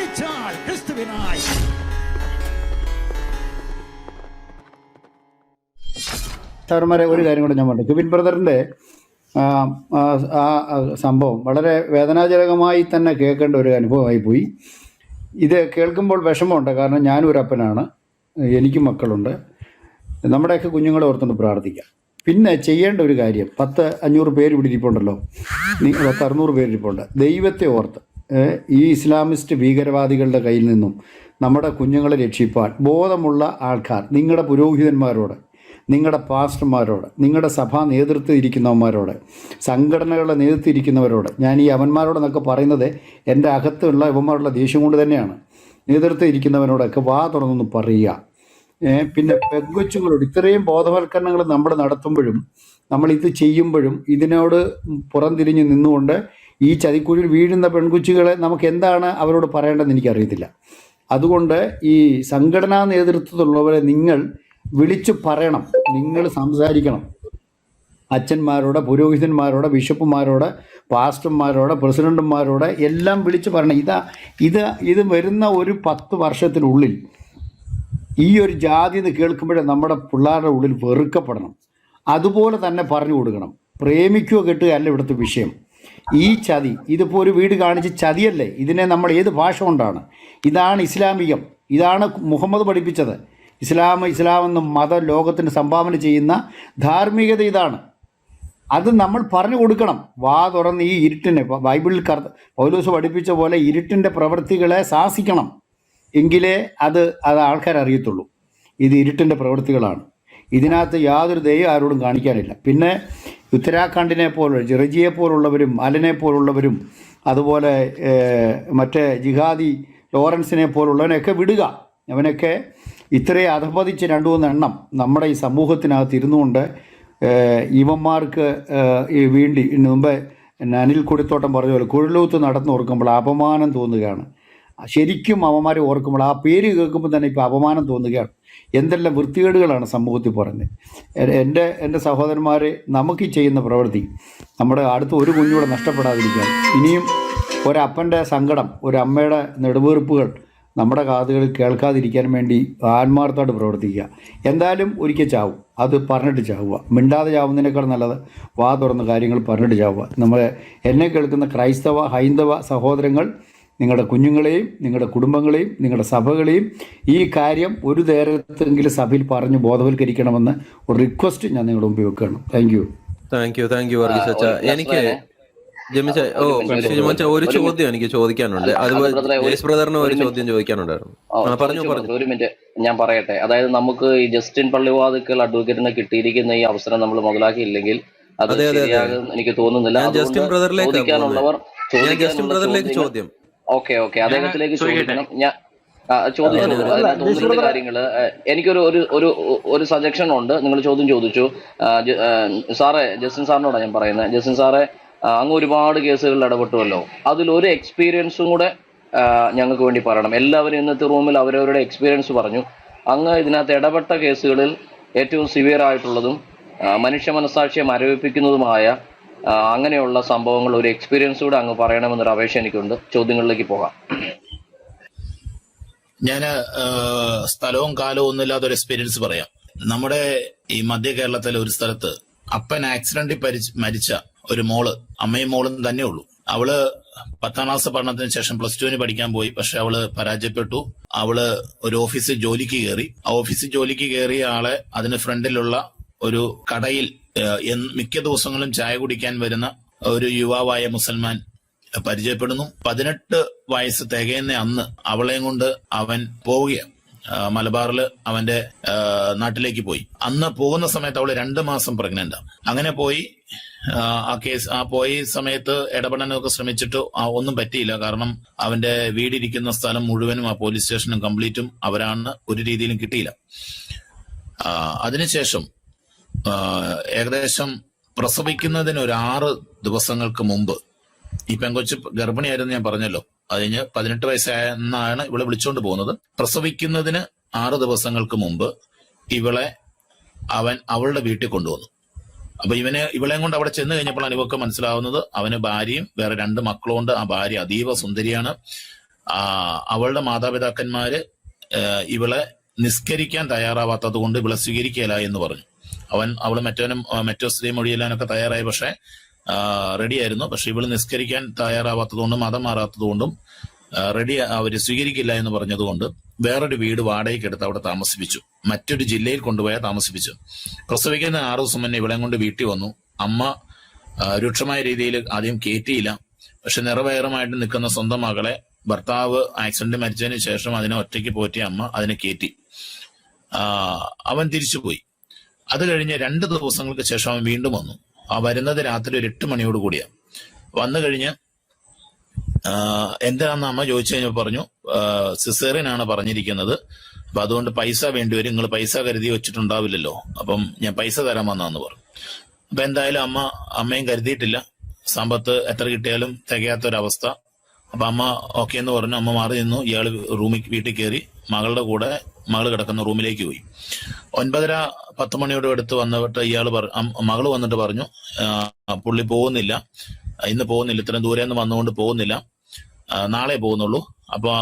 മരിച്ചാൽ ക്രിസ്തുവിനായി. സാറന്മാരെ ഒരു കാര്യം കൂടെ ഞാൻ പറഞ്ഞു. ജുബിൻ ബ്രദറിന്റെ ആ, സംഭവം വളരെ വേദനാജനകമായി തന്നെ കേൾക്കേണ്ട ഒരു അനുഭവമായി പോയി. ഇത് കേൾക്കുമ്പോൾ വിഷമമുണ്ട്. കാരണം ഞാനും ഒരു അപ്പനാണ്. എനിക്കും മക്കളുണ്ട്. നമ്മുടെയൊക്കെ കുഞ്ഞുങ്ങളെ ഓർത്തുകൊണ്ട് പ്രാർത്ഥിക്കാം. പിന്നെ ചെയ്യേണ്ട ഒരു കാര്യം പത്ത് അഞ്ഞൂറ് പേര് ഇവിടെ ഇരിപ്പുണ്ടല്ലോ. പത്ത് അറുന്നൂറ് പേര് ഇരിപ്പുണ്ട്. ദൈവത്തെ ഓർത്ത്. ഈ ഇസ്ലാമിസ്റ്റ് ഭീകരവാദികളുടെ കയ്യിൽ നിന്നും നമ്മുടെ കുഞ്ഞുങ്ങളെ രക്ഷിപ്പാൻ ബോധമുള്ള ആൾക്കാർ നിങ്ങളുടെ പുരോഹിതന്മാരോട് നിങ്ങളുടെ പാസ്റ്റർമാരോട് നിങ്ങളുടെ സഭാ നേതൃത്വം ഇരിക്കുന്നവന്മാരോട് സംഘടനകളുടെ നേതൃത്വം ഇരിക്കുന്നവരോട് ഞാൻ ഈ അവന്മാരോടെന്നൊക്കെ പറയുന്നത് എന്റെ അകത്തുള്ള ഇവന്മാരുള്ള ദേഷ്യം കൊണ്ട് തന്നെയാണ്. നേതൃത്വം ഇരിക്കുന്നവനോടൊക്കെ വാ തുറന്നൊന്ന് പറയുക. പിന്നെ പെങ്കൊച്ചുങ്ങളോട് ഇത്രയും ബോധവൽക്കരണങ്ങൾ നമ്മൾ നടത്തുമ്പോഴും നമ്മൾ ഇത് ചെയ്യുമ്പോഴും ഇതിനോട് പുറംതിരിഞ്ഞ് നിന്നുകൊണ്ട് ഈ ചതിക്കുഴിയിൽ വീഴുന്ന പെൺകുച്ചികളെ നമുക്ക് എന്താണ് അവരോട് പറയേണ്ടതെന്ന് എനിക്കറിയത്തില്ല. അതുകൊണ്ട് ഈ സംഘടനാ നേതൃത്വത്തിലുള്ളവരെ നിങ്ങൾ വിളിച്ചു പറയണം. നിങ്ങൾ സംസാരിക്കണം. അച്ഛന്മാരോട് പുരോഹിതന്മാരോട് ബിഷപ്പുമാരോട് പാസ്റ്റർമാരോട് പ്രസിഡന്റുമാരോട് എല്ലാം വിളിച്ചു പറയണം. ഇതാ ഇത് ഇത് വരുന്ന ഒരു പത്ത് വർഷത്തിനുള്ളിൽ ഈ ഒരു ജാതി എന്ന് കേൾക്കുമ്പോഴേ നമ്മുടെ പിള്ളേരുടെ ഉള്ളിൽ വെറുക്കപ്പെടണം. അതുപോലെ തന്നെ പറഞ്ഞു കൊടുക്കണം. പ്രേമിക്കുകയോ കെട്ടുക അല്ല ഇവിടുത്തെ വിഷയം. ഈ ചതി ഇതിപ്പോൾ ഒരു വീട് കാണിച്ച് ചതിയല്ലേ? ഇതിനെ നമ്മൾ ഏത് ഭാഷ കൊണ്ടാണ്? ഇതാണ് ഇസ്ലാമികം. ഇതാണ് മുഹമ്മദ് പഠിപ്പിച്ചത്. ഇസ്ലാം ഇസ്ലാം എന്ന മത ലോകത്തിന് സംഭാവന ചെയ്യുന്ന ധാർമ്മികത ഇതാണ്. അത് നമ്മൾ പറഞ്ഞു കൊടുക്കണം. വാ തുറന്ന് ഈ ഇരുട്ടിനെ ബൈബിളിൽ കർ പൗലൂസ് പഠിപ്പിച്ച പോലെ ഇരുട്ടിന്റെ പ്രവൃത്തികളെ ശാസിക്കണം. എങ്കിലേ അത് അത് ആൾക്കാർ അറിയത്തുള്ളൂ. ഇത് ഇരുട്ടിന്റെ പ്രവൃത്തികളാണ്. ഇതിനകത്ത് യാതൊരു ദയ ആരോടും കാണിക്കാനില്ല. പിന്നെ ഉത്തരാഖണ്ഡിനെ പോലുള്ള ജിറജിയെ പോലുള്ളവരും അലനെ പോലുള്ളവരും അതുപോലെ മറ്റേ ജിഹാദി ലോറൻസിനെ പോലുള്ളവനെയൊക്കെ വിടുക. അവനൊക്കെ ഇത്രയും അധപതിച്ച് രണ്ടു മൂന്ന് എണ്ണം നമ്മുടെ ഈ സമൂഹത്തിനകത്ത് ഇരുന്നുകൊണ്ട് ഇവന്മാർക്ക് വേണ്ടി മുമ്പേ അനിൽ കൊടിത്തോട്ടം പറഞ്ഞ പോലെ കുഴലൂത്ത് നടന്നു ഓർക്കുമ്പോൾ അപമാനം തോന്നുകയാണ്. ശരിക്കും അവന്മാരെ ഓർക്കുമ്പോൾ ആ പേര് കേൾക്കുമ്പോൾ തന്നെ ഇപ്പോൾ അപമാനം തോന്നുകയാണ്. എന്തെല്ലാം വൃത്തികേടുകളാണ് സമൂഹത്തിൽ പറയുന്നത്. എന്റെ എന്റെ സഹോദരന്മാർ നമുക്ക് ചെയ്യുന്ന പ്രവൃത്തി നമ്മുടെ അടുത്ത ഒരു കുഞ്ഞൂടെ നഷ്ടപ്പെടാതിരിക്കാൻ ഇനിയും ഒരപ്പന്റെ സങ്കടം ഒരമ്മയുടെ നെടുവീർപ്പുകൾ നമ്മുടെ കാതുകളിൽ കേൾക്കാതിരിക്കാൻ വേണ്ടി ആത്മാർത്ഥമായിട്ട് പ്രവർത്തിക്കുക. എന്തായാലും ഒരിക്കൽ ചാവും. അത് പറഞ്ഞിട്ട് ചാവുക. മിണ്ടാതെ ചാവുന്നതിനേക്കാൾ നല്ലത് വാ തുറന്ന് കാര്യങ്ങൾ പറഞ്ഞിട്ട് ചാവുക. നമ്മളെ എന്നെ കേൾക്കുന്ന ക്രൈസ്തവ ഹൈന്ദവ സഹോദരങ്ങൾ നിങ്ങളുടെ കുഞ്ഞുങ്ങളെയും നിങ്ങളുടെ കുടുംബങ്ങളെയും നിങ്ങളുടെ സഭകളെയും ഈ കാര്യം ഒരു നേരത്തെങ്കിലും സഭയിൽ പറഞ്ഞ് ബോധവൽക്കരിക്കണമെന്ന് ഒരു റിക്വസ്റ്റ് ഞാൻ നിങ്ങളുടെ മുമ്പിൽ വെക്കുകയാണ്. Thank you thank you thank you Varghese എനിക്ക് ജമിച്ച ഓ ഒരു ചോദ്യം എനിക്ക് ചോദിക്കാനുണ്ട്. അത് ബ്രദറിന് ഒരു ചോദ്യം ചോദിക്കാനുണ്ടായിരുന്നു. പറഞ്ഞു പറഞ്ഞു. ഒരു മിനിറ്റ്. ഞാൻ പറയട്ടെ. അതായത് നമുക്ക് ഈ ജസ്റ്റിൻ പള്ളിവാതുക്കൽ അഡ്വക്കേറ്റിന് കിട്ടിയിരിക്കുന്ന ഈ അവസരം നമ്മൾ മുതലാക്കിയില്ലെങ്കിൽ അത്. ശരിയാകും എനിക്ക് തോന്നുന്നില്ല. ജസ്റ്റിൻ അതുകൊണ്ട് ബ്രദറിലേക്കാ ചോദിക്കാനുള്ളവർ ഞാൻ ജസ്റ്റിൻ ബ്രദറിലേക്ക് ചോദ്യം. Okay okay. അദ്ദേഹത്തിലേക്ക്? ചോദിക്കണം. ഞാൻ ചോദിച്ചു ബ്രദർ- കാര്യങ്ങൾ എനിക്കൊരു ഒരു ഒരു ഒരു സജഷൻ ഉണ്ട്. നിങ്ങൾ ചോദ്യം ചോദിച്ചു. സാറേ ജസ്റ്റിൻ സാറിനോടാണ് ഞാൻ പറയുന്നത് ജസ്റ്റിൻ സാറേ അങ്ങ് ഒരുപാട് കേസുകളിൽ ഇടപെട്ടുവല്ലോ. അതിലൊരു എക്സ്പീരിയൻസും കൂടെ ഞങ്ങൾക്ക് വേണ്ടി പറയണം. എല്ലാവരും ഇന്നത്തെ റൂമിൽ അവരവരുടെ എക്സ്പീരിയൻസ് പറഞ്ഞു. അങ്ങ് ഇതിനകത്ത് ഇടപെട്ട കേസുകളിൽ ഏറ്റവും സിവിയർ ആയിട്ടുള്ളതും മനുഷ്യ മനസാക്ഷിയെ മരവിപ്പിക്കുന്നതുമായ അങ്ങനെയുള്ള സംഭവങ്ങൾ ഒരു എക്സ്പീരിയൻസ് കൂടെ അങ്ങ് പറയണമെന്നൊരു അപേക്ഷ എനിക്കുണ്ട്. ചോദ്യങ്ങളിലേക്ക് പോകാം. ഞാൻ സ്ഥലവും കാലവും ഒന്നുമില്ലാത്ത ഒരു എക്സ്പീരിയൻസ് പറയാം. നമ്മുടെ ഈ മധ്യ കേരളത്തിലെ ഒരു സ്ഥലത്ത് അപ്പൻ ആക്സിഡന്റിൽ മരിച്ച ഒരു മോൾ അമ്മയും മോളും തന്നെ ഉള്ളൂ. അവൾ പത്താം ക്ലാസ് പഠനത്തിന് ശേഷം പ്ലസ് ടുവിന് പഠിക്കാൻ പോയി. പക്ഷെ അവൾ പരാജയപ്പെട്ടു. അവൾ ഒരു ഓഫീസിൽ ജോലിക്ക് കയറി. ആ ഓഫീസിൽ ജോലിക്ക് കയറിയ ആളെ അതിന് ഫ്രണ്ടിലുള്ള ഒരു കടയിൽ മിക്ക ദിവസങ്ങളും ചായ കുടിക്കാൻ വരുന്ന ഒരു യുവാവായ മുസൽമാൻ പരിചയപ്പെടുന്നു. പതിനെട്ട് വയസ്സ് തികയുന്ന അന്ന് അവളെയും കൊണ്ട് അവൻ പോവുകയാണ് ആ, മലബാറിൽ അവന്റെ നാട്ടിലേക്ക് പോയി. അന്ന് പോകുന്ന സമയത്ത് അവൾ രണ്ട് മാസം പ്രഗ്നന്റ് അങ്ങനെ പോയി ആ, കേസ് ആ പോയി സമയത്ത് ഇടപെടാനൊക്കെ ശ്രമിച്ചിട്ട് ഒന്നും പറ്റിയില്ല. കാരണം അവന്റെ വീടിരിക്കുന്ന സ്ഥലം മുഴുവനും ആ പോലീസ് സ്റ്റേഷനും കംപ്ലീറ്റും അവരാണ് ഒരു രീതിയിലും കിട്ടിയില്ല. അതിനുശേഷം ഏകദേശം പ്രസവിക്കുന്നതിന് ഒരു ആറ് ദിവസങ്ങൾക്ക് മുമ്പ്. ഈ പെങ്കൊച്ച് ഗർഭിണിയായിരുന്നു ഞാൻ പറഞ്ഞല്ലോ. അതിന് പതിനെട്ട് വയസ്സായെന്നാണ് ഇവളെ വിളിച്ചുകൊണ്ട് പോകുന്നത്. പ്രസവിക്കുന്നതിന് ആറ് ദിവസങ്ങൾക്ക് മുമ്പ് ഇവളെ അവൻ അവളുടെ വീട്ടിൽ കൊണ്ടുവന്നു. അപ്പൊ ഇവനെ ഇവളെയും കൊണ്ട് അവിടെ ചെന്ന് കഴിഞ്ഞപ്പോഴാണ് ഇവക്ക് മനസ്സിലാവുന്നത് അവന് ഭാര്യയും വേറെ രണ്ട് മക്കളും ഉണ്ട്. ആ ഭാര്യ അതീവ സുന്ദരിയാണ്. അവളുടെ മാതാപിതാക്കന്മാര് ഇവളെ നിസ്കരിക്കാൻ തയ്യാറാവാത്തത് കൊണ്ട് ഇവളെ സ്വീകരിക്കല എന്ന് പറഞ്ഞു. അവൻ അവൾ മറ്റവനും മറ്റോ സ്ത്രീ മൊഴിയെല്ലാനൊക്കെ തയ്യാറായി. പക്ഷെ റെഡി ആയിരുന്നു. പക്ഷെ ഇവൾ നിസ്കരിക്കാൻ തയ്യാറാവാത്തതുകൊണ്ടും മതം മാറാത്തതുകൊണ്ടും റെഡി അവർ സ്വീകരിക്കില്ല എന്ന് പറഞ്ഞതുകൊണ്ട് വേറൊരു വീട് വാടകയ്ക്ക് എടുത്ത് അവിടെ താമസിപ്പിച്ചു. മറ്റൊരു ജില്ലയിൽ കൊണ്ടുപോയാൽ താമസിപ്പിച്ചു. പ്രസവിക്കുന്ന ആറു ദിവസം മുന്നേ ഇവളെ കൊണ്ട് വീട്ടിൽ വന്നു. അമ്മ രൂക്ഷമായ രീതിയിൽ ആദ്യം കയറ്റിയില്ല പക്ഷെ നിറവയറുമായിട്ട് നിൽക്കുന്ന സ്വന്തം മകളെ ഭർത്താവ് ആക്സിഡന്റ് മരിച്ചതിന് ശേഷം അതിനെ ഒറ്റയ്ക്ക് പോറ്റിയ അമ്മ അതിനെ കയറ്റി അവൻ തിരിച്ചുപോയി. അത് കഴിഞ്ഞ് രണ്ട് ദിവസങ്ങൾക്ക് ശേഷം അവൻ വീണ്ടും വന്നു. ആ വരുന്നത് രാത്രി ഒരു എട്ട് മണിയോട് കൂടിയാ. വന്നു കഴിഞ്ഞ് എന്താണെന്ന് അമ്മ? ചോദിച്ചു കഴിഞ്ഞപ്പോൾ പറഞ്ഞു സിസേറിനാണ് പറഞ്ഞിരിക്കുന്നത്. അപ്പൊ അതുകൊണ്ട് പൈസ വേണ്ടിവരും നിങ്ങൾ പൈസ കരുതി വെച്ചിട്ടുണ്ടാവില്ലല്ലോ. അപ്പം ഞാൻ പൈസ തരാൻ വന്നാന്ന് പറഞ്ഞു. അപ്പൊ എന്തായാലും അമ്മ അമ്മയും കരുതിയിട്ടില്ല. സമ്പത്ത് എത്ര കിട്ടിയാലും തികയാത്തൊരവസ്ഥ. അപ്പൊ അമ്മ ഓക്കെ എന്ന് പറഞ്ഞു. അമ്മ മാറി നിന്നു. ഇയാൾ റൂമിൽ വീട്ടിൽ കയറി മകളുടെ കൂടെ മകൾ കിടക്കുന്ന റൂമിലേക്ക് പോയി. ഒൻപതര പത്ത് മണിയോടെ അടുത്ത് വന്നിട്ട് ഇയാൾ മകൾ വന്നിട്ട് പറഞ്ഞു പുള്ളി പോകുന്നില്ല. ഇന്ന് പോകുന്നില്ല. ഇത്രയും ദൂരെ നിന്ന് വന്നുകൊണ്ട് പോകുന്നില്ല. നാളെ പോകുന്നുള്ളൂ. അപ്പൊ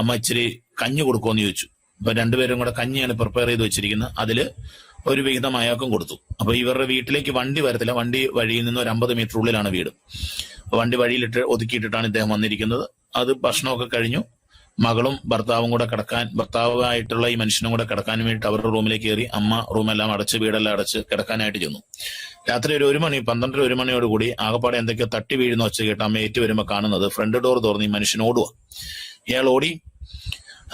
അമ്മ ഇച്ചിരി കഞ്ഞി കൊടുക്കുമെന്ന് ചോദിച്ചു. അപ്പൊ രണ്ടുപേരും കൂടെ കഞ്ഞിയാണ് പ്രിപ്പയർ ചെയ്ത് വെച്ചിരിക്കുന്നത്. അതിൽ ഒരു വിഹിതം അയാൾക്കും കൊടുത്തു. അപ്പൊ ഇവരുടെ വീട്ടിലേക്ക് വണ്ടി വരത്തില്ല. വണ്ടി വഴിയിൽ നിന്ന് ഒരു അമ്പത് മീറ്റർ ഉള്ളിലാണ് വീട്. വണ്ടി വഴിയിലിട്ട് ഒതുക്കിയിട്ടിട്ടാണ് ഇദ്ദേഹം വന്നിരിക്കുന്നത്. അത് ഭക്ഷണമൊക്കെ കഴിഞ്ഞു. മകളും ഭർത്താവും കൂടെ കിടക്കാൻ ഭർത്താവായിട്ടുള്ള ഈ മനുഷ്യനും കൂടെ കിടക്കാൻ വേണ്ടിയിട്ട് അവരുടെ റൂമിലേക്ക് കയറി അമ്മ റൂമെല്ലാം അടച്ച് വീടെല്ലാം അടച്ച് കിടക്കാനായിട്ട് ചെന്നു. രാത്രി ഒരു ഒരു മണി പന്ത്രണ്ടര ഒരു മണിയോട് കൂടി ആകപ്പാടെ എന്തൊക്കെയോ തട്ടി വീഴുന്ന ഒച്ച കേട്ട് അമ്മ ഏറ്റു വരുമ്പോൾ കാണുന്നത് ഫ്രണ്ട് ഡോർ തുറന്ന് ഈ മനുഷ്യൻ ഓടുക ഇയാൾ ഓടി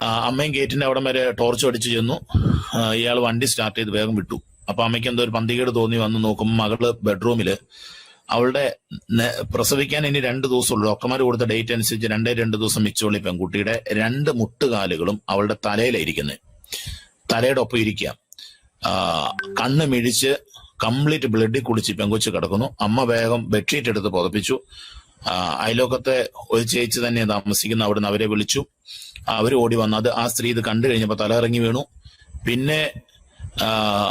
അമ്മയും ഗേറ്റിന്റെ അവിടം വരെ ടോർച്ച് അടിച്ചു ചെന്നു. ഇയാൾ വണ്ടി സ്റ്റാർട്ട് ചെയ്ത് വേഗം വിട്ടു. അപ്പൊ അമ്മയ്ക്ക് എന്തോ ഒരു പന്തികേട് തോന്നി വന്ന് നോക്കുമ്പോൾ മകൾ ബെഡ്റൂമിൽ അവളുടെ പ്രസവിക്കാൻ ഇനി രണ്ട് ദിവസമുള്ളൂ. ഡോക്ടർമാർ കൊടുത്ത ഡേറ്റ് അനുസരിച്ച് രണ്ടേ രണ്ട് ദിവസം മിച്ചമുള്ള ഈ പെൺകുട്ടിയുടെ രണ്ട് മുട്ടുകാലുകളും അവളുടെ തലയിലായിരിക്കുന്നത് തലയുടെ ഒപ്പം ഇരിക്കുക കണ്ണ് മിഴിച്ച് കംപ്ലീറ്റ് ബ്ലഡിൽ കുളിച്ച് പെങ്കൊച്ച് കിടക്കുന്നു. അമ്മ വേഗം ബെഡ്ഷീറ്റ് എടുത്ത് പുതപ്പിച്ചു. അയലോക്കത്തെ ഒരു ചേച്ചി തന്നെ താമസിക്കുന്ന. അവിടുന്ന് അവരെ വിളിച്ചു. അവർ ഓടി വന്നു. അത് ആ സ്ത്രീ ഇത് കണ്ടു കഴിഞ്ഞപ്പോൾ തല ഇറങ്ങി വീണു. പിന്നെ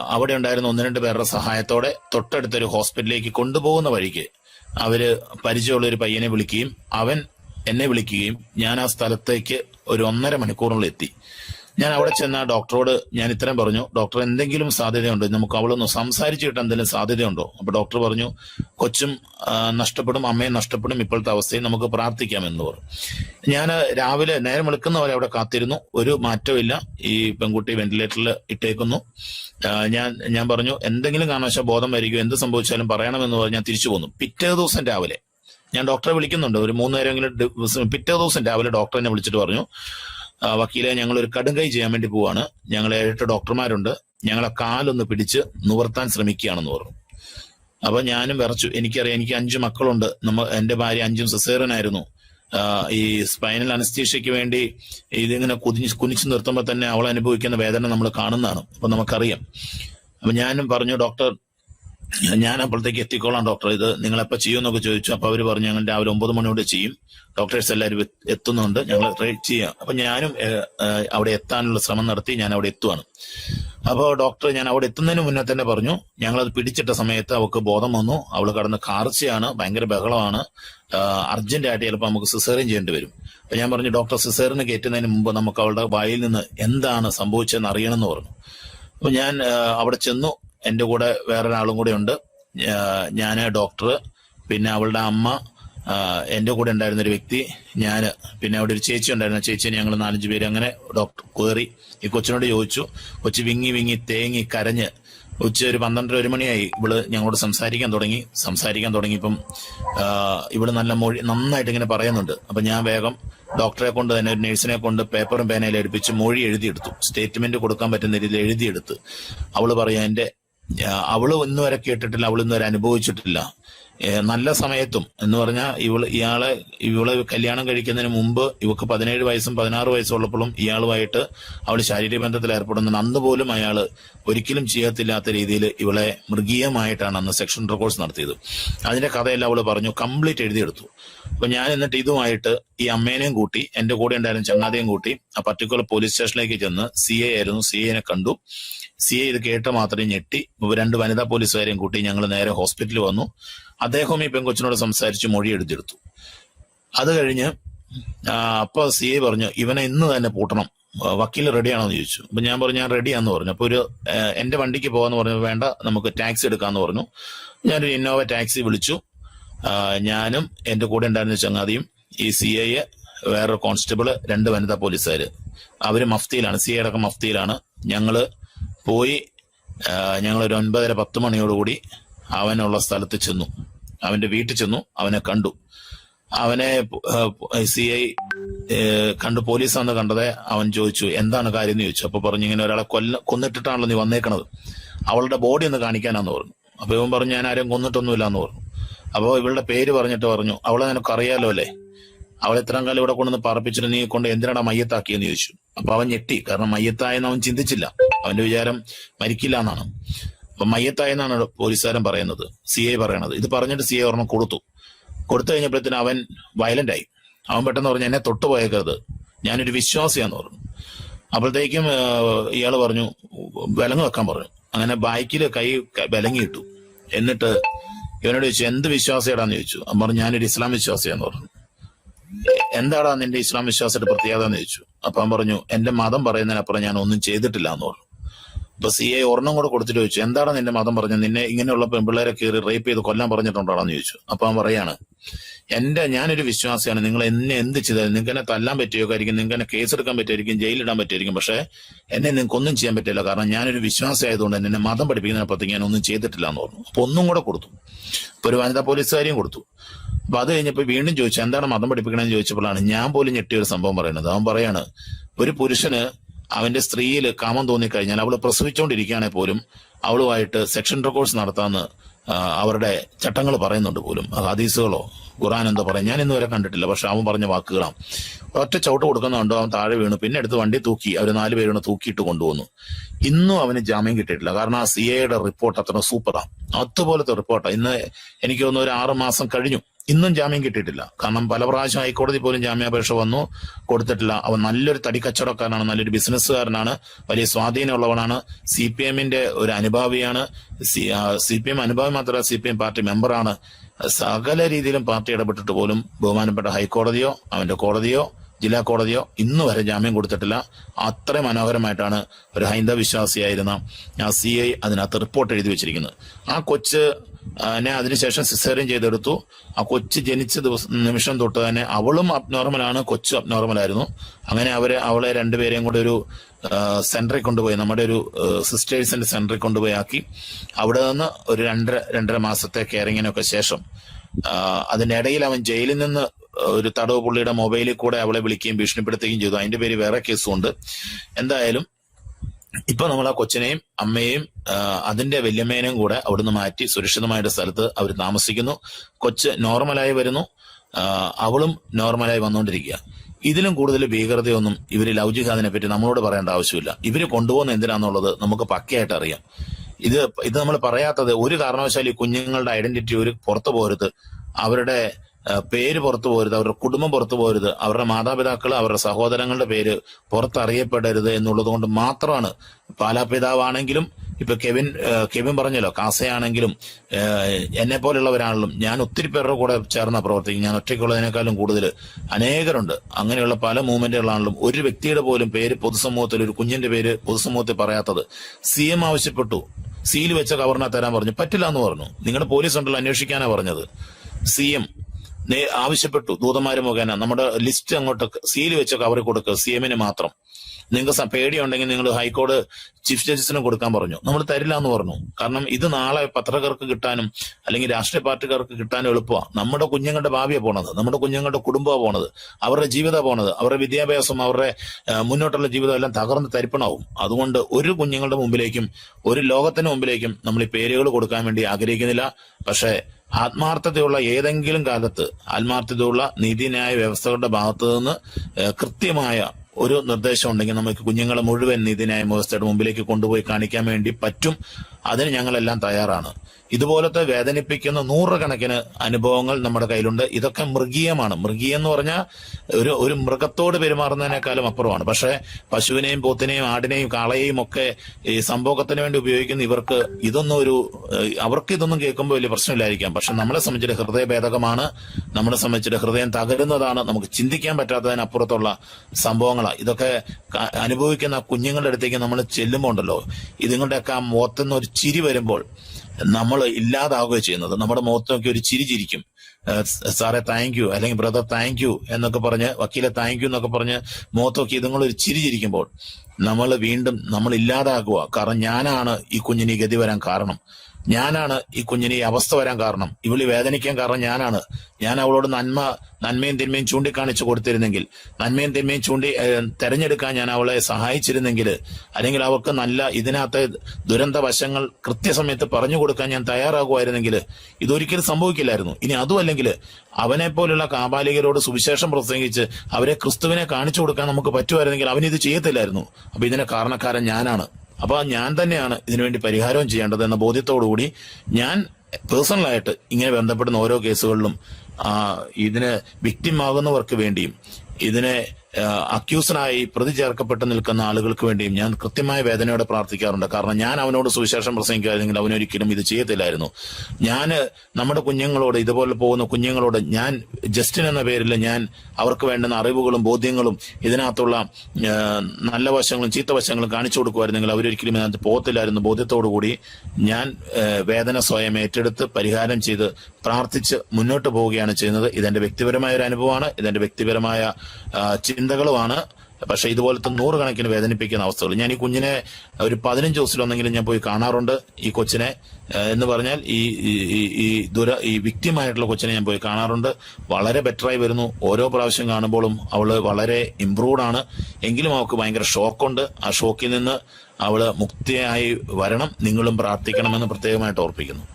അവിടെ ഉണ്ടായിരുന്ന ഒന്ന് രണ്ട് പേരുടെ സഹായത്തോടെ തൊട്ടടുത്തൊരു ഹോസ്പിറ്റലിലേക്ക് കൊണ്ടുപോകുന്ന വഴിക്ക് അവർ പരിചയമുള്ള ഒരു പയ്യനെ വിളിക്കുകയും അവൻ എന്നെ വിളിക്കുകയും ഞാൻ ആ സ്ഥലത്തേക്ക് ഒരു ഒന്നര മണിക്കൂറിനുള്ളിൽ എത്തി. ഞാൻ അവിടെ ചെന്ന ഡോക്ടറോട് ഞാൻ ഇത്രയും പറഞ്ഞു ഡോക്ടർ എന്തെങ്കിലും സാധ്യതയുണ്ടോ? നമുക്ക് അവളൊന്ന് സംസാരിച്ചിട്ട് എന്തെങ്കിലും സാധ്യതയുണ്ടോ? അപ്പൊ ഡോക്ടർ പറഞ്ഞു കൊച്ചും നഷ്ടപ്പെടും അമ്മയും നഷ്ടപ്പെടും ഇപ്പോഴത്തെ അവസ്ഥയിൽ നമുക്ക് പ്രാർത്ഥിക്കാം എന്ന് പറഞ്ഞു. ഞാൻ രാവിലെ നേരം വെളുക്കുന്നവരെ അവിടെ കാത്തിരുന്നു. ഒരു മാറ്റവും ഈ പെൺകുട്ടി വെന്റിലേറ്ററിൽ ഇട്ടേക്കുന്നു. ഞാൻ ഞാൻ പറഞ്ഞു എന്തെങ്കിലും കാരണവശാൽ ബോധം വരികയോ എന്ത് സംഭവിച്ചാലും പറയണമെന്ന് പറഞ്ഞ് ഞാൻ തിരിച്ചു പോന്നു. പിറ്റേ ദിവസം രാവിലെ ഞാൻ ഡോക്ടറെ വിളിക്കുന്നുണ്ട്. ഒരു മൂന്ന് നേരമെങ്കിലും പിറ്റേ ദിവസം രാവിലെ ഡോക്ടറിനെ വിളിച്ചിട്ട് പറഞ്ഞു "ആ, വക്കീലെ ഞങ്ങൾ ഒരു കടും കൈ ചെയ്യാൻ വേണ്ടി പോവാണ്. ഞങ്ങൾ ഏഴെട്ട് ഡോക്ടർമാരുണ്ട്. ഞങ്ങളെ കാലൊന്ന് പിടിച്ച് നിവർത്താൻ ശ്രമിക്കുകയാണെന്ന് പറഞ്ഞു. അപ്പൊ ഞാനും വിറച്ചു. എനിക്കറിയാം എനിക്ക് അഞ്ച് മക്കളുണ്ട്. നമ്മ എന്റെ ഭാര്യ അഞ്ചും സിസേറിയനായിരുന്നു. ആ, ഈ സ്പൈനൽ അനസ്തീഷയ്ക്ക് വേണ്ടി ഇതിങ്ങനെ കുതിഞ്ഞ് കുനിച്ചു നിർത്തുമ്പോൾ തന്നെ അവൾ അനുഭവിക്കുന്ന വേദന നമ്മൾ കാണുന്നതാണ്. അപ്പൊ നമുക്കറിയാം. അപ്പൊ ഞാനും പറഞ്ഞു ഡോക്ടർ ഞാൻ അപ്പോഴത്തേക്ക് എത്തിക്കോളാം ഡോക്ടർ ഇത് നിങ്ങൾ എപ്പോ ചെയ്യുമെന്നൊക്കെ ചോദിച്ചു. അപ്പൊ അവർ പറഞ്ഞു ഞങ്ങൾ രാവിലെ ഒമ്പത് മണിയോടെ ചെയ്യും. ഡോക്ടേഴ്സ് എല്ലാവരും എത്തുന്നുണ്ട്. ഞങ്ങൾ ട്രൈ ചെയ്യാം. അപ്പൊ ഞാനും അവിടെ എത്താനുള്ള ശ്രമം നടത്തി ഞാൻ അവിടെ എത്തുവാണ്. അപ്പോൾ ഡോക്ടർ ഞാൻ അവിടെ എത്തുന്നതിന് മുന്നേ തന്നെ പറഞ്ഞു ഞങ്ങളത് പിടിച്ചിട്ട സമയത്ത് അവൾക്ക് ബോധം വന്നു. അവൾ കടന്ന് കാർച്ചയാണ് ഭയങ്കര ബഹളമാണ്. അർജന്റ് ആയിട്ട് ചിലപ്പോൾ നമുക്ക് സിസേറിയൻ ചെയ്യേണ്ടി വരും. അപ്പൊ ഞാൻ പറഞ്ഞു ഡോക്ടർ സിസേറിന് കയറ്റുന്നതിന് മുമ്പ് നമുക്ക് അവളുടെ വായിൽ നിന്ന് എന്താണ് സംഭവിച്ചതെന്ന് അറിയണമെന്ന് പറഞ്ഞു. അപ്പൊ ഞാൻ അവിടെ ചെന്നു. എന്റെ കൂടെ വേറൊരാളും കൂടെ ഉണ്ട്. ഞാൻ ഡോക്ടർ പിന്നെ അവളുടെ അമ്മ എന്റെ കൂടെ ഉണ്ടായിരുന്ന ഒരു വ്യക്തി ഞാൻ പിന്നെ അവിടെ ഒരു ചേച്ചി ഉണ്ടായിരുന്നു. ചേച്ചി ഞങ്ങൾ നാലഞ്ച് പേര് അങ്ങനെ ഡോക്ടർ കയറി ഈ കൊച്ചിനോട് ചോദിച്ചു. കൊച്ചു വിങ്ങി വിങ്ങി തേങ്ങി കരഞ്ഞ് ഉച്ച ഒരു പന്ത്രണ്ടര ഒരു മണിയായി ഇവൾ ഞങ്ങളോട് സംസാരിക്കാൻ തുടങ്ങി. സംസാരിക്കാൻ തുടങ്ങിയപ്പം ഇവൾ നല്ല മൊഴി നന്നായിട്ട് ഇങ്ങനെ പറയുന്നുണ്ട്. അപ്പൊ ഞാൻ വേഗം ഡോക്ടറെ കൊണ്ട് തന്നെ ഒരു നഴ്സിനെ കൊണ്ട് പേപ്പറും പേനയിൽ എടുപ്പിച്ച് മൊഴി എഴുതിയെടുത്തു. സ്റ്റേറ്റ്മെന്റ് കൊടുക്കാൻ പറ്റുന്ന രീതിയിൽ എഴുതിയെടുത്ത്. അവൾ പറയാ എന്റെ അവൾ ഒന്നും വരെ കേട്ടിട്ടില്ല അവൾ ഇന്ന് വരെ അനുഭവിച്ചിട്ടില്ല. നല്ല സമയത്തും എന്ന് പറഞ്ഞാൽ ഇവൾ ഇയാളെ ഇവളെ കല്യാണം കഴിക്കുന്നതിന് മുമ്പ് ഇവക്ക് പതിനേഴ് വയസ്സും പതിനാറ് വയസ്സും ഉള്ളപ്പോഴും ഇയാളുമായിട്ട് അവൾ ശാരീരിക ബന്ധത്തിൽ ഏർപ്പെടുന്നുണ്ട്. അന്ന് പോലും അയാൾ ഒരിക്കലും ചെയ്യത്തില്ലാത്ത രീതിയിൽ ഇവളെ മൃഗീയമായിട്ടാണ് അന്ന് സെക്ഷൻ ഇന്റർകോഴ്സ് നടത്തിയത്. അതിന്റെ കഥയെല്ലാം അവൾ പറഞ്ഞു കംപ്ലീറ്റ് എഴുതിയെടുത്തു. അപ്പൊ ഞാൻ എന്നിട്ട് ഇതുമായിട്ട് ഈ അമ്മേനെയും കൂട്ടി എന്റെ കൂടെ ഉണ്ടായിരുന്ന ചങ്ങാതിയും കൂട്ടി ആ പർട്ടിക്കുലർ പോലീസ് സ്റ്റേഷനിലേക്ക് ചെന്ന് സി എ ആയിരുന്നു. സി എനെ കണ്ടു. സി ഐ ഇത് കേട്ട് മാത്രമേ ഞെട്ടി. രണ്ട് വനിതാ പോലീസുകാരെയും കൂട്ടി ഞങ്ങൾ നേരെ ഹോസ്പിറ്റലിൽ വന്നു. അദ്ദേഹം ഈ പെങ്കൊച്ചിനോട് സംസാരിച്ച് മൊഴി എടുത്തെടുത്തു. അത് കഴിഞ്ഞ് അപ്പൊ സി ഐ പറഞ്ഞു ഇവനെ ഇന്ന് തന്നെ പൂട്ടണം. വക്കീൽ റെഡിയാണോ എന്ന് ചോദിച്ചു. അപ്പൊ ഞാൻ പറഞ്ഞു ഞാൻ റെഡിയാന്ന് പറഞ്ഞു. അപ്പൊ ഒരു എന്റെ വണ്ടിക്ക് പോകാന്ന് പറഞ്ഞു വേണ്ട നമുക്ക് ടാക്സി എടുക്കാന്ന് പറഞ്ഞു. ഞാനൊരു ഇന്നോവ ടാക്സി വിളിച്ചു. ഞാനും എന്റെ കൂടെ ഉണ്ടായിരുന്ന ചങ്ങാതിയും ഈ സി ഐ വേറൊരു കോൺസ്റ്റബിൾ രണ്ട് വനിതാ പോലീസുകാര്. അവർ മഫ്തിയിലാണ് സി ഐ അടക്കം മഫ്തിയിലാണ്. ഞങ്ങൾ പോയി ഞങ്ങൾ ഒരു ഒൻപതര പത്ത് മണിയോടുകൂടി അവനുള്ള സ്ഥലത്ത് ചെന്നു. അവന്റെ വീട്ടിൽ ചെന്നു അവനെ കണ്ടു. അവനെ സി ഐ കണ്ട് പോലീസ് വന്ന് കണ്ടത് അവൻ ചോദിച്ചു എന്താണ് കാര്യം? എന്ന് ചോദിച്ചു. അപ്പൊ പറഞ്ഞു ഇങ്ങനെ ഒരാളെ കൊല്ല കൊന്നിട്ടിട്ടാണല്ലോ നീ വന്നേക്കണത്. അവളുടെ ബോഡി ഒന്ന് കാണിക്കാനാന്ന് പറഞ്ഞു. അപ്പൊ ഇവൻ പറഞ്ഞു ഞാൻ ആരും കൊന്നിട്ടൊന്നുമില്ല എന്ന് പറഞ്ഞു. അപ്പോൾ ഇവളുടെ പേര് പറഞ്ഞിട്ട് പറഞ്ഞു അവളെ നിനക്ക് അറിയാലോ അല്ലേ അവളെ ഇത്രയും കാലം ഇവിടെ കൊണ്ടുവന്ന് പറപ്പിച്ചിട്ട് നീ കൊണ്ട് എന്തിനാണ് മയ്യത്താക്കിയെന്ന് ചോദിച്ചു. അപ്പൊ അവൻ ഞെട്ടി. കാരണം മയ്യത്തായെന്ന് അവൻ ചിന്തിച്ചില്ല. അവന്റെ വിചാരം മരിക്കില്ല എന്നാണ്. അപ്പൊ മയ്യത്തായെന്നാണ് പോലീസുകാരൻ പറയുന്നത്. സി ഐ പറയണത്. ഇത് പറഞ്ഞിട്ട് സി ഐ ഒരെണ്ണം കൊടുത്തു. കൊടുത്തു കഴിഞ്ഞപ്പോഴത്തേന് അവൻ വയലന്റ് ആയി. അവൻ പെട്ടെന്ന് പറഞ്ഞു എന്നെ തൊട്ടു പോയേക്കരുത്. ഞാനൊരു വിശ്വാസിയാന്ന് പറഞ്ഞു. അപ്പോഴത്തേക്കും ഇയാൾ പറഞ്ഞു വിലങ്ങ് വെക്കാൻ പറഞ്ഞു. അങ്ങനെ ബൈക്കിൽ കൈ ക- വിലങ്ങിയിട്ടു. എന്നിട്ട് ഇവനോട് ചോദിച്ചു എന്ത് വിശ്വാസിയാടാന്ന് ചോദിച്ചു? അവൻ പറഞ്ഞു ഞാനൊരു ഇസ്ലാം വിശ്വാസിയാന്ന് പറഞ്ഞു. എന്താടാ നിന്റെ ഇസ്ലാം വിശ്വാസത്തിന്റെ പ്രത്യേകത എന്ന് ചോദിച്ചു? അപ്പം പറഞ്ഞു എന്റെ മതം പറയുന്നതിനപ്പുറം ഞാൻ ഒന്നും ചെയ്തിട്ടില്ല എന്ന് പറഞ്ഞു. അപ്പൊ സി ഐ ഒരെണ്ണം കൂടെ കൊടുത്തിട്ട് ചോദിച്ചു എന്താണ് നിന്റെ മതം? പറഞ്ഞത് നിന്നെ ഇങ്ങനെയുള്ള പെൺപിള്ളേരെ കയറി റേപ്പ് ചെയ്ത് കൊല്ലാൻ പറഞ്ഞിട്ടുണ്ടോന്ന് ചോദിച്ചു. അപ്പൊ അവൻ പറയാണ് എന്റെ ഞാനൊരു വിശ്വാസിയാണ്. നിങ്ങൾ എന്നെ എന്ത് ചെയ്താലും നിങ്ങൾക്ക് എന്നെ തല്ലാൻ പറ്റുമായിരിക്കും നിങ്ങൾക്ക് എന്നെ കേസെടുക്കാൻ പറ്റുമായിരിക്കും ജയിലിടാൻ പറ്റുമായിരിക്കും. പക്ഷെ എന്നെ നിങ്ങൾക്ക് ഒന്നും ചെയ്യാൻ പറ്റില്ല. കാരണം ഞാനൊരു വിശ്വാസി ആയതുകൊണ്ട് എന്നെ മതം പഠിപ്പിക്കുന്നതിനപ്പുറത്തേക്ക് ഞാൻ ഒന്നും ചെയ്തിട്ടില്ല എന്ന് പറഞ്ഞു. അപ്പൊ ഒന്നും കൂടെ കൊടുത്തു. അപ്പൊ ഒരു വനിതാ പോലീസുകാരിയും കൊടുത്തു. അപ്പൊ അത് കഴിഞ്ഞപ്പോ വീണ്ടും ചോദിച്ചു എന്താണ് മതം പഠിപ്പിക്കണമെന്ന് ചോദിച്ചപ്പോഴാണ് ഞാൻ പോലും ഞെട്ടിയ ഒരു സംഭവം പറയുന്നത്. അവൻ പറയാണ് ഒരു പുരുഷന് അവന്റെ സ്ത്രീയിൽ കാമം തോന്നിക്കഴിഞ്ഞാൽ അവൾ പ്രസവിച്ചുകൊണ്ടിരിക്കുകയാണെ പോലും അവളുമായിട്ട് സെക്ഷൻ റെക്കോർഡ്സ് നടത്താന്ന് അവരുടെ ചട്ടങ്ങൾ പറയുന്നുണ്ട് പോലും. ഹദീസുകളോ ഖുറാൻ എന്തോ പറയും. ഞാൻ ഇന്നുവരെ കണ്ടിട്ടില്ല പക്ഷെ അവൻ പറഞ്ഞ വാക്കുകളാണ് ഒറ്റ ചവിട്ട് കൊടുക്കുന്നുണ്ടോ അവൻ താഴെ വീണു. പിന്നെ എടുത്ത് വണ്ടി തൂക്കി അവർ നാല് പേരാണ് തൂക്കിയിട്ട് കൊണ്ടുവന്നു. ഇന്നും അവന് ജാമ്യം കിട്ടിയിട്ടില്ല. കാരണം ആ സി ഐയുടെ റിപ്പോർട്ട് അത്ര സൂപ്പറാണ് അതുപോലത്തെ റിപ്പോർട്ടാണ് ഇന്ന് എനിക്ക് തോന്നുന്നു ഒരു ആറ് മാസം കഴിഞ്ഞു. ഇന്നും ജാമ്യം കിട്ടിയിട്ടില്ല. കാരണം പല പ്രാവശ്യം ഹൈക്കോടതി പോലും ജാമ്യാപേക്ഷ വന്നു കൊടുത്തിട്ടില്ല. അവൻ നല്ലൊരു തടി കച്ചവടക്കാരനാണ് നല്ലൊരു ബിസിനസ്സുകാരനാണ് വലിയ സ്വാധീനമുള്ളവനാണ് സി പി എമ്മിന്റെ ഒരു അനുഭാവിയാണ്. സി പി എം അനുഭാവി മാത്രമല്ല സി പി എം പാർട്ടി മെമ്പറാണ്. സകല രീതിയിലും പാർട്ടി ഇടപെട്ടിട്ട് പോലും ബഹുമാനപ്പെട്ട ഹൈക്കോടതിയോ അവന്റെ കോടതിയോ ജില്ലാ കോടതിയോ ഇന്ന് വരെ ജാമ്യം കൊടുത്തിട്ടില്ല. അത്ര മനോഹരമായിട്ടാണ് ഒരു ഹൈന്ദവ വിശ്വാസിയായിരുന്ന ആ സി ഐ അതിനകത്ത് റിപ്പോർട്ട് എഴുതി വെച്ചിരിക്കുന്നത്. ആ കൊച്ച് എന്നെ അതിനുശേഷം സിസേറിയൻ ചെയ്തെടുത്തു. ആ കൊച്ച് ജനിച്ച ദിവസം നിമിഷം തൊട്ട് തന്നെ അവളും അബ്നോർമൽ അബ്നോർമലാണ് കൊച്ചും അബ്നോർമലായിരുന്നു. അങ്ങനെ അവരെ അവളെ രണ്ടുപേരെയും കൂടെ ഒരു സെന്ററിൽ കൊണ്ടുപോയി നമ്മുടെ ഒരു സിസ്റ്റേഴ്സിന്റെ സെന്ററിൽ കൊണ്ടുപോയി ആക്കി. അവിടെ നിന്ന് ഒരു രണ്ടര രണ്ടര മാസത്തെ കെയറിങ്ങിനൊക്കെ ശേഷം അതിനിടയിൽ അവൻ ജയിലിൽ നിന്ന് ഒരു തടവ് പുള്ളിയുടെ മൊബൈലിൽ കൂടെ അവളെ വിളിക്കുകയും ഭീഷണിപ്പെടുത്തുകയും ചെയ്തു. അതിന്റെ പേര് വേറെ കേസും ഉണ്ട്. എന്തായാലും ഇപ്പൊ നമ്മൾ ആ കൊച്ചിനെയും അമ്മയെയും അതിന്റെ വല്യമ്മേനെയും കൂടെ അവിടുന്ന് മാറ്റി സുരക്ഷിതമായിട്ട് സ്ഥലത്ത് അവർ താമസിക്കുന്നു. കൊച്ച് നോർമലായി വരുന്നു. അവളും നോർമലായി വന്നുകൊണ്ടിരിക്കുക ഇതിലും കൂടുതൽ ഭീകരതയൊന്നും ഇവർ ലവ് ജിഹാദിനെ പറ്റി നമ്മളോട് പറയേണ്ട ആവശ്യമില്ല. ഇവർ കൊണ്ടുപോകുന്ന എന്തിനാന്നുള്ളത് നമുക്ക് പക്കയായിട്ട് അറിയാം. ഇത് ഇത് നമ്മൾ പറയാത്തത് ഒരു കാരണവശാലും ഈ കുഞ്ഞുങ്ങളുടെ ഐഡന്റിറ്റി ഒരു പുറത്തു പോരുത്. അവരുടെ പേര് പുറത്തു പോരുത് അവരുടെ കുടുംബം പുറത്തു പോരുത് അവരുടെ മാതാപിതാക്കൾ അവരുടെ സഹോദരങ്ങളുടെ പേര് പുറത്തറിയപ്പെടരുത് എന്നുള്ളത് കൊണ്ട് മാത്രമാണ്. പാലാപിതാവാണെങ്കിലും ഇപ്പൊ കെവിൻ കെവിൻ പറഞ്ഞല്ലോ കാസയാണെങ്കിലും എന്നെ പോലുള്ളവരാണെങ്കിലും ഞാൻ ഒത്തിരി പേരുടെ കൂടെ ചേർന്ന പ്രവർത്തിക്കും ഞാൻ ഒറ്റയ്ക്കുള്ളതിനേക്കാളും കൂടുതൽ അനേകരുണ്ട്. അങ്ങനെയുള്ള പല മൂവ്മെന്റുകളാണെങ്കിലും ഒരു വ്യക്തിയുടെ പോലും പേര് പൊതുസമൂഹത്തിൽ ഒരു കുഞ്ഞിന്റെ പേര് പൊതുസമൂഹത്തിൽ പറയാത്തത് സി എം ആവശ്യപ്പെട്ടു. സീൽ വെച്ച കവറിനെ തരാൻ പറഞ്ഞു. പറ്റില്ല എന്ന് പറഞ്ഞു. നിങ്ങളുടെ പോലീസ് ഉണ്ടല്ലോ അന്വേഷിക്കാനാ പറഞ്ഞത്. സി എം ആവശ്യപ്പെട്ടു. ദൂതന്മാര് മുഖേന നമ്മുടെ ലിസ്റ്റ് അങ്ങോട്ട് സീൽ വെച്ച കവറി കൊടുക്കുക സി എമ്മിന് മാത്രം. നിങ്ങൾക്ക് പേടിയുണ്ടെങ്കിൽ നിങ്ങൾ ഹൈക്കോടതി ചീഫ് ജസ്റ്റിസിന് കൊടുക്കാൻ പറഞ്ഞു. നമ്മൾ തരില്ല എന്ന് പറഞ്ഞു. കാരണം ഇത് നാളെ പത്രക്കാർക്ക് കിട്ടാനും അല്ലെങ്കിൽ രാഷ്ട്രീയ പാർട്ടിക്കാർക്ക് കിട്ടാനും എളുപ്പമാണ് നമ്മുടെ കുഞ്ഞുങ്ങളുടെ ഭാവിയാണ് പോണത്. നമ്മുടെ കുഞ്ഞുങ്ങളുടെ കുടുംബമാണ് പോണത്. അവരുടെ ജീവിതം പോണത്. അവരുടെ വിദ്യാഭ്യാസം അവരുടെ മുന്നോട്ടുള്ള ജീവിതം എല്ലാം തകർന്ന് തരിപ്പണാവും. അതുകൊണ്ട് ഒരു കുഞ്ഞുങ്ങളുടെ മുമ്പിലേക്കും ഒരു ലോകത്തിന് മുമ്പിലേക്കും നമ്മൾ ഈ പേരുകൾ കൊടുക്കാൻ വേണ്ടി ആഗ്രഹിക്കുന്നില്ല. പക്ഷേ ആത്മാർത്ഥതയുള്ള ഏതെങ്കിലും കാലത്ത് ആത്മാർത്ഥതയുള്ള നീതിന്യായ വ്യവസ്ഥകളുടെ ഭാഗത്തു നിന്ന് കൃത്യമായ ഒരു നിർദ്ദേശം ഉണ്ടെങ്കിൽ നമുക്ക് കുഞ്ഞുങ്ങളെ മുഴുവൻ നീതിന്യായ വ്യവസ്ഥയുടെ മുമ്പിലേക്ക് കൊണ്ടുപോയി കാണിക്കാൻ വേണ്ടി പറ്റും. അതിന് ഞങ്ങളെല്ലാം തയ്യാറാണ്. ഇതുപോലത്തെ വേദനിപ്പിക്കുന്ന നൂറുകണക്കിന് അനുഭവങ്ങൾ നമ്മുടെ കയ്യിലുണ്ട്. ഇതൊക്കെ മൃഗീയമാണ്. മൃഗീയം എന്ന് പറഞ്ഞാൽ ഒരു ഒരു മൃഗത്തോട് പെരുമാറുന്നതിനേക്കാളും അപ്പുറമാണ്. പക്ഷേ പശുവിനെയും പോത്തിനെയും ആടിനെയും കാളയെയും ഒക്കെ ഈ സംഭോഗത്തിന് വേണ്ടി ഉപയോഗിക്കുന്ന ഇവർക്ക് ഇതൊന്നും ഒരു അവർക്ക് ഇതൊന്നും കേൾക്കുമ്പോൾ വലിയ പ്രശ്നമില്ലായിരിക്കാം. പക്ഷെ നമ്മളെ സംബന്ധിച്ചിട്ട് ഹൃദയഭേദകമാണ്. നമ്മളെ സംബന്ധിച്ചിട്ട് ഹൃദയം തകരുന്നതാണ്. നമുക്ക് ചിന്തിക്കാൻ പറ്റാത്തതിനപ്പുറത്തുള്ള സംഭവങ്ങളാണ് ഇതൊക്കെ അനുഭവിക്കുന്ന കുഞ്ഞുങ്ങളുടെ അടുത്തേക്ക് നമ്മൾ ചെല്ലുമ്പോൾ ഉണ്ടല്ലോ. ഇതുങ്ങളുടെയൊക്കെ ആ മുഖത്തുനിന്ന് ഒരു ചിരി വരുമ്പോൾ നമ്മൾ ഇല്ലാതാവുകയോ ചെയ്യുന്നത്. നമ്മുടെ മുഖത്ത് നോക്കി ഒരു ചിരി ചിരിക്കും. സാറേ താങ്ക് യു അല്ലെങ്കിൽ ബ്രദർ താങ്ക് യു എന്നൊക്കെ പറഞ്ഞ് വക്കീലെ താങ്ക് യു എന്നൊക്കെ പറഞ്ഞ് മുഖത്ത് നോക്കി ഒരു ചിരി ചിരിക്കുമ്പോൾ നമ്മൾ വീണ്ടും നമ്മൾ ഇല്ലാതാകുക. കാരണം ഞാനാണ് ഈ കുഞ്ഞിന് ഈ ഗതി വരാൻ കാരണം. ഞാനാണ് ഈ കുഞ്ഞിന് ഈ അവസ്ഥ വരാൻ കാരണം. ഇവളി വേദനിക്കാൻ കാരണം ഞാനാണ്. ഞാൻ അവളോട് നന്മ നന്മയും തിന്മയും ചൂണ്ടിക്കാണിച്ചു കൊടുത്തിരുന്നെങ്കിൽ നന്മയും തിന്മയും ചൂണ്ടി തെരഞ്ഞെടുക്കാൻ ഞാൻ അവളെ സഹായിച്ചിരുന്നെങ്കിൽ അല്ലെങ്കിൽ അവൾക്ക് നല്ല ഇതിനകത്തെ ദുരന്ത വശങ്ങൾ കൃത്യസമയത്ത് പറഞ്ഞു കൊടുക്കാൻ ഞാൻ തയ്യാറാകുമായിരുന്നെങ്കിൽ ഇതൊരിക്കലും സംഭവിക്കില്ലായിരുന്നു. ഇനി അതും അല്ലെങ്കിൽ അവനെ പോലുള്ള കാബാലികരോട് സുവിശേഷം പ്രസംഗിച്ച് അവരെ ക്രിസ്തുവിനെ കാണിച്ചു കൊടുക്കാൻ നമുക്ക് പറ്റുമായിരുന്നെങ്കിൽ അവനിത് ചെയ്യത്തില്ലായിരുന്നു. അപ്പൊ ഇതിന് കാരണക്കാരൻ ഞാനാണ്. അപ്പൊ ഞാൻ തന്നെയാണ് ഇതിനുവേണ്ടി പരിഹാരവും ചെയ്യേണ്ടത് എന്ന ബോധ്യത്തോടുകൂടി ഞാൻ പേഴ്സണലായിട്ട് ഇങ്ങനെ ബന്ധപ്പെടുന്ന ഓരോ കേസുകളിലും ഇതിന് ആകുന്നവർക്ക് വേണ്ടിയും ഇതിനെ അക്യൂസനായി പ്രതി ചേർക്കപ്പെട്ട് നിൽക്കുന്ന ആളുകൾക്ക് വേണ്ടിയും ഞാൻ കൃത്യമായ വേദനയോടെ പ്രാർത്ഥിക്കാറുണ്ട്. കാരണം ഞാൻ അവനോട് സുവിശേഷം പ്രസംഗിക്കുകയായിരുന്നെങ്കിൽ അവനൊരിക്കലും ഇത് ചെയ്യത്തില്ലായിരുന്നു. ഞാൻ നമ്മുടെ കുഞ്ഞുങ്ങളോട് ഇതുപോലെ പോകുന്ന കുഞ്ഞുങ്ങളോട് ഞാൻ ജസ്റ്റിൻ എന്ന പേരിൽ ഞാൻ അവർക്ക് വേണ്ടുന്ന അറിവുകളും ബോധ്യങ്ങളും ഇതിനകത്തുള്ള നല്ല വശങ്ങളും ചീത്ത വശങ്ങളും കാണിച്ചു കൊടുക്കുമായിരുന്നെങ്കിൽ അവരൊരിക്കലും ഇതിനകത്ത് പോകത്തില്ലായിരുന്നു. ബോധ്യത്തോടു കൂടി ഞാൻ വേദന സ്വയം ഏറ്റെടുത്ത് പരിഹാരം ചെയ്ത് പ്രാർത്ഥിച്ച് മുന്നോട്ട് പോവുകയാണ് ചെയ്യുന്നത്. ഇതെന്റെ വ്യക്തിപരമായ ഒരു അനുഭവമാണ്. ഇതെന്റെ വ്യക്തിപരമായ ആ, ചിന്തകളുമാണ്. പക്ഷേ ഇതുപോലത്തെ നൂറുകണക്കിന് വേദനിപ്പിക്കുന്ന അവസ്ഥകൾ. ഞാൻ ഈ കുഞ്ഞിനെ ഒരു പതിനഞ്ച് ദിവസത്തിലൊന്നെങ്കിലും ഞാൻ പോയി കാണാറുണ്ട് ഈ കൊച്ചിനെ. എന്ന് പറഞ്ഞാൽ ഈ ഈ- ദുര ഈ വിക്റ്റിമായിട്ടുള്ള കൊച്ചിനെ ഞാൻ പോയി കാണാറുണ്ട്. വളരെ ബെറ്ററായി വരുന്നു. ഓരോ പ്രാവശ്യം കാണുമ്പോഴും അവൾ വളരെ ഇംപ്രൂവ്ഡ് ആണ്. എങ്കിലും അവൾക്ക് ഭയങ്കര ഷോക്കുണ്ട് ആ ഷോക്കിൽ നിന്ന് അവൾ മുക്തിയായി വരണം. നിങ്ങളും പ്രാർത്ഥിക്കണമെന്ന് പ്രത്യേകമായിട്ട് ഓർപ്പിക്കുന്നു.